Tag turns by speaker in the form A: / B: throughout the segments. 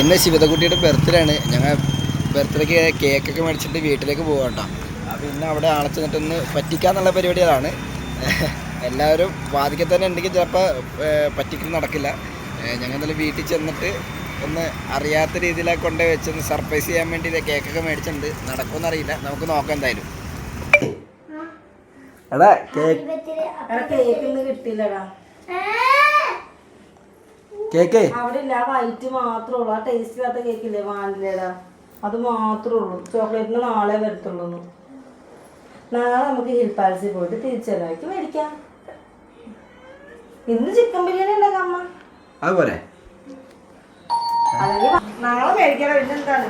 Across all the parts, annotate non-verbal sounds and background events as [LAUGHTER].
A: ഇന്ന് ശിവതകുട്ടിയുടെ ബർത്ത്ഡേ ആണ്. ഞങ്ങൾ ബർത്ത്ഡേക്ക് കേക്കൊക്കെ മേടിച്ചിട്ട് വീട്ടിലേക്ക് പോകണ്ട അപ്പോൾ ഇന്ന് അവിടെ ആളെ ചെന്നിട്ടൊന്ന് പറ്റിക്കാന്നുള്ള പരിപാടികളാണ്. [LAUGHS] എല്ലാവരും വാതിക്കൽ തന്നെ ഉണ്ടെങ്കിൽ ചിലപ്പോൾ പറ്റിക്കൽ നടക്കില്ല. ഞങ്ങൾ എന്തായാലും വീട്ടിൽ ചെന്നിട്ട് ഒന്ന് അറിയാത്ത രീതിയിലാണ് കൊണ്ട് വെച്ചൊന്ന് സർപ്രൈസ് ചെയ്യാൻ വേണ്ടി കേക്കൊക്കെ മേടിച്ചിട്ടുണ്ട്. നടക്കുമെന്ന് അറിയില്ല. നമുക്ക് നോക്കാം എന്തായാലും. എടാ കേക്ക്
B: കിട്ടിയില്ലടാ.
A: കേക്ക്?
B: അവിടെ ഇല്ല ആ വൈറ്റ് മാത്രമേ ഉള്ളൂ. ആ ടേസ്റ്റ് ഇല്ലാത്ത കേക്ക് ഇല്ലേ വാനിലയുടെ? അത് മാത്രമേ ഉള്ളൂ. ചോക്ലേറ്റിന് നാളെ വരത്തുള്ളൂ. നാളെ നമുക്ക് ഹിൽ പാലസിൽ പോയിട്ട് തിരിച്ചെല്ലാക്കി മേടിക്കാം. ഇന്ന് ചിക്കൻ ബിരിയാണി ഉണ്ടാക്കാം അമ്മ?
A: അതുപോലെ
B: അല്ലെങ്കിൽ നാളെ മേടിക്കണം. പിന്നെന്താണ്?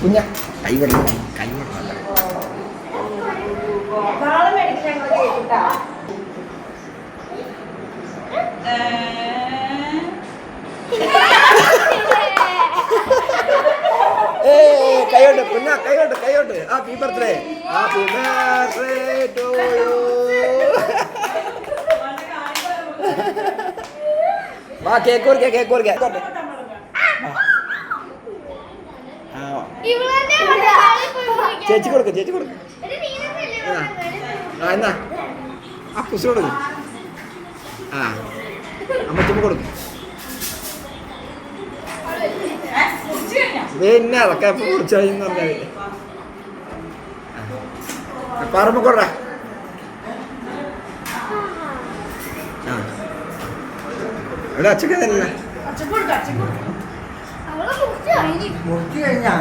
A: കുഞ്ഞ കൈ വിടണം കൈ വിടണം
B: നാളെ മേടിക്കാം
A: കൈയോട്ട് കുഞ്ഞ കൈയോട്ട് കൈയോട്ട് happy birthday happy birthday to you വാ കേക്ക് കുറിക്ക കേക്ക് കുറിക്ക. ചേച്ചി കൊടുക്ക ചേച്ചി കൊടുക്ക. ആ. എന്നാ? ആ കുസി കൊടുക്ക. ആ. അമ്മച്ചമ്മ കൊടുക്ക. പിന്നെ അതൊക്കെ എപ്പോ കുറിച്ചായിന്ന് പറഞ്ഞാൽ പറമ്പ് കൊറ ആ. ഇവിടെ അച്ഛക്ക് തന്നെ
C: മുറിച്ച് കഴിഞ്ഞാ?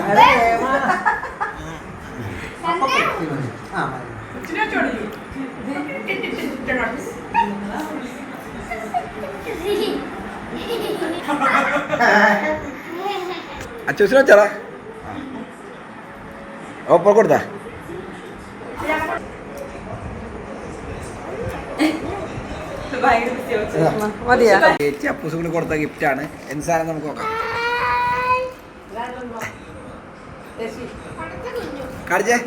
C: [LAUGHS]
A: അച്ഛനെ വെച്ചാടാ ഓപ്പർ കൊടുത്താ. ചേച്ചി അപ്പൂസ് കൂടി കൊടുത്ത ഗിഫ്റ്റ് ആണ്. എന്ത് സാധനം നമുക്ക് നോക്കാം. കാണിച്ചേ.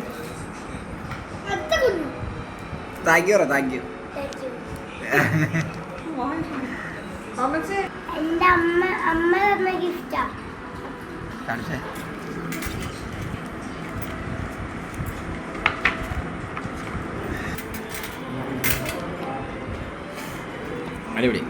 A: താങ്ക് യു താങ്ക് യു
D: അമ്മ അമ്മ തന്ന ഗിഫ്റ്റാ
A: കാണിച്ചേ. അടിപൊളി.